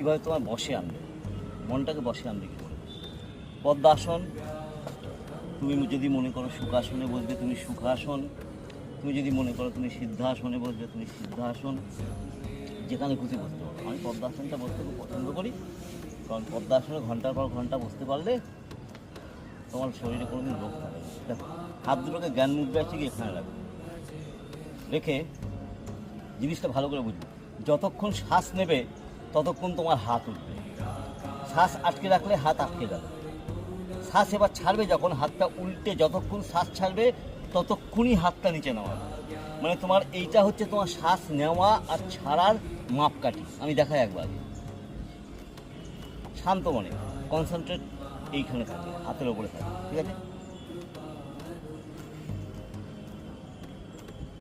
কীভাবে তোমার? বসে আনবে। মনটাকে বসে আনবে কী করে? পদ্মাসন, তুমি যদি মনে করো সুখাসনে বসবে, তুমি সুখাসন। তুমি যদি মনে করো তুমি সিদ্ধাসনে বসবে, তুমি সিদ্ধাসন। যেখানে খুশি বসতে পারো। আমি পদ্মাসনটা বসতে খুব পছন্দ করি। কারণ পদ্মাসনে ঘণ্টার পর ঘণ্টা বসতে পারলে তোমার শরীরে কোনোদিন রোগ থাকে দেখো, হাত দুটোকে জ্ঞান মুদ্রা ঠিক এখানে রাখবে রেখে জিনিসটা ভালো করে বুঝবে। যতক্ষণ শ্বাস নেবে ততক্ষণ তোমার হাত উঠবে। শ্বাস আটকে রাখলে হাত আটকে যাবে। শ্বাস এবার ছাড়বে যখন হাতটা উল্টে যতক্ষণ শ্বাস ছাড়বে ততক্ষণই হাতটা নিচে নেওয়া মানে তোমার এইটা হচ্ছে তোমার শ্বাস নেওয়া আর ছাড়ার মাপকাঠি। আমি দেখাই একবার শান্ত মনে। কনসেন্ট্রেট এইখানে থাকে, হাতের ওপরে থাকে। ঠিক আছে?